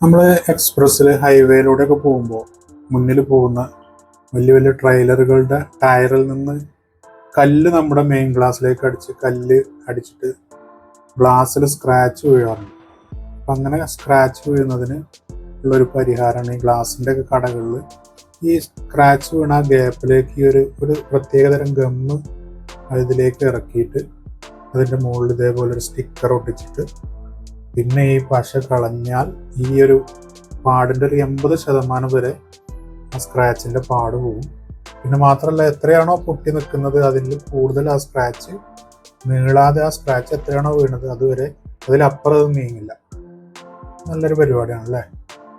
നമ്മൾ എക്സ്പ്രസ്സിൽ ഹൈവേയിലൂടെ ഒക്കെ പോകുമ്പോൾ മുന്നിൽ പോകുന്ന വലിയ വലിയ ട്രെയിലറുകളുടെ ടയറിൽ നിന്ന് കല്ല് നമ്മുടെ മെയിൻ ഗ്ലാസ്സിലേക്ക് അടിച്ച് കല്ല് അടിച്ചിട്ട് ഗ്ലാസ്സിൽ സ്ക്രാച്ച് വീഴാറുണ്ട്. അപ്പം അങ്ങനെ സ്ക്രാച്ച് വീഴുന്നതിന് ഉള്ളൊരു പരിഹാരമാണ് ഈ ഗ്ലാസിന്റെ ഒക്കെ കടകളിൽ ഈ സ്ക്രാച്ച് വീണ ഗ്യാപ്പിലേക്ക് ഈ ഒരു ഒരു പ്രത്യേകതരം ഗമ്മ് ഇതിലേക്ക് ഇറക്കിയിട്ട് അതിന്റെ മുകളിൽ ഇതേപോലെ ഒരു സ്റ്റിക്കർ ഒട്ടിച്ചിട്ട് പിന്നെ ഈ പശ കളഞ്ഞാൽ ഈ ഒരു പാടിന്റെ ഒരു എൺപത് ശതമാനം വരെ ആ സ്ക്രാച്ചിന്റെ പാട് പോകും പിന്നെ മാത്രമല്ല എത്രയാണോ പൊട്ടി നിൽക്കുന്നത് അതിൽ കൂടുതൽ ആ സ്ക്രാച്ച് നീളാതെ ആ സ്ക്രാച്ച് എത്രയാണോ വീണത് അതുവരെ അതിലപ്പുറം അത് നീങ്ങില്ല. നല്ലൊരു പരിപാടിയാണ് അല്ലേ?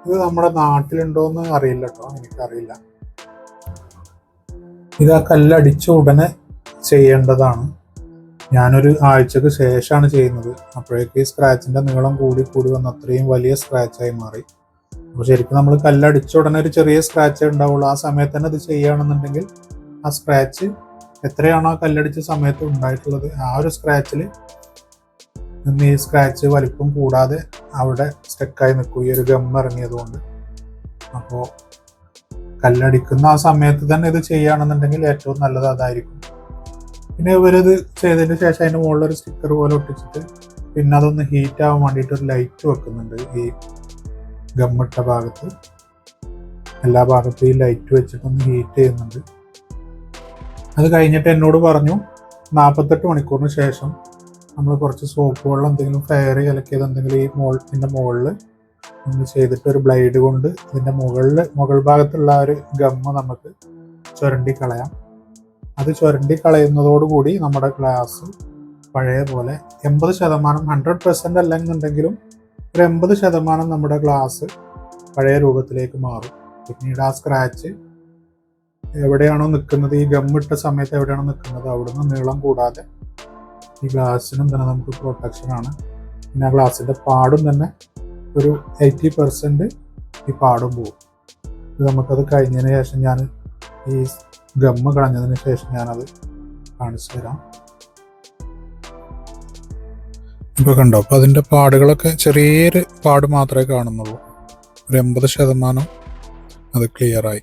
ഇത് നമ്മുടെ നാട്ടിലുണ്ടോയെന്ന് അറിയില്ല കേട്ടോ എനിക്കറിയില്ല. ഇത് ആ കല്ലടിച്ച ഉടനെ ചെയ്യേണ്ടതാണ്. ഞാനൊരു ആഴ്ചക്ക് ശേഷമാണ് ചെയ്യുന്നത്. അപ്പോഴേക്ക് ഈ സ്ക്രാച്ചിന്റെ നീളം കൂടി കൂടി വന്ന് അത്രയും വലിയ സ്ക്രാച്ചായി മാറി. അപ്പോൾ ശരിക്കും നമ്മൾ കല്ലടിച്ച ഉടനെ ഒരു ചെറിയ സ്ക്രാച്ച് ഉണ്ടാവുള്ളൂ. ആ സമയത്ത് തന്നെ അത് ചെയ്യുകയാണെന്നുണ്ടെങ്കിൽ ആ സ്ക്രാച്ച് എത്രയാണോ ആ കല്ലടിച്ച സമയത്ത് ഉണ്ടായിട്ടുള്ളത് ആ ഒരു സ്ക്രാച്ചിൽ നിന്ന് ഈ സ്ക്രാച്ച് വലിപ്പം കൂടാതെ അവിടെ സ്റ്റക്കായി നിൽക്കും. ഈ ഒരു ഗം ഇറങ്ങിയത് കൊണ്ട്. അപ്പോൾ കല്ലടിക്കുന്ന ആ സമയത്ത് തന്നെ ഇത് ചെയ്യുകയാണെന്നുണ്ടെങ്കിൽ ഏറ്റവും നല്ലത് അതായിരിക്കും. പിന്നെ ഇവരത് ചെയ്തതിന് ശേഷം അതിന്റെ മുകളിൽ ഒരു സ്റ്റിക്കർ പോലെ ഒട്ടിച്ചിട്ട് പിന്നെ അതൊന്ന് ഹീറ്റ് ആവാൻ വേണ്ടിയിട്ട് ഒരു ലൈറ്റ് വെക്കുന്നുണ്ട് ഈ ഗമ്മിട്ട ഭാഗത്ത്. എല്ലാ ഭാഗത്തും ഈ ലൈറ്റ് വെച്ചിട്ടൊന്ന് ഹീറ്റ് ചെയ്യുന്നുണ്ട്. അത് കഴിഞ്ഞിട്ട് എന്നോട് പറഞ്ഞു നാൽപ്പത്തെട്ട് മണിക്കൂറിന് ശേഷം നമ്മൾ കുറച്ച് സോപ്പ് വെള്ളം എന്തെങ്കിലും ഫയർ കലക്കിയത് എന്തെങ്കിലും ഈ മോൾ മുകളിൽ നമ്മൾ ചെയ്തിട്ട് ഒരു ബ്ലേഡ് കൊണ്ട് ഇതിന്റെ മുകളിൽ മുകൾ ഭാഗത്തുള്ള ഒരു ഗമ്മ നമുക്ക് ചുരണ്ടി കളയാം. അത് ചുരണ്ടി കളയുന്നതോടുകൂടി നമ്മുടെ ഗ്ലാസ് പഴയ പോലെ എൺപത് ശതമാനം ഹൺഡ്രഡ് പെർസെന്റ് അല്ലെന്നുണ്ടെങ്കിലും ഒരു എൺപത് ശതമാനം നമ്മുടെ ഗ്ലാസ് പഴയ രൂപത്തിലേക്ക് മാറും. പിന്നീട് ആ സ്ക്രാച്ച് എവിടെയാണോ നിൽക്കുന്നത് ഈ ഗമ്മിട്ട സമയത്ത് എവിടെയാണോ നിൽക്കുന്നത് അവിടുന്ന് നീളം കൂടാതെ ഈ ഗ്ലാസ്സിനും തന്നെ നമുക്ക് പ്രൊട്ടക്ഷൻ ആണ്. പിന്നെ ആ ഗ്ലാസ്സിന്റെ പാടും തന്നെ ഒരു എയ്റ്റി പെർസെന്റ് ഈ പാടും ഇത് നമുക്കത് കഴിഞ്ഞതിന് ശേഷം ഞാൻ ഈ ഗമ്മ് കളഞ്ഞതിന് ശേഷം ഞാനത് കാണിച്ചു തരാം. ഇപ്പൊ കണ്ടോ അപ്പൊ അതിന്റെ പാടുകളൊക്കെ ചെറിയൊരു പാട് മാത്രമേ കാണുന്നുള്ളൂ. ഒരു എൺപത് ശതമാനം അത് ക്ലിയർ ആയി.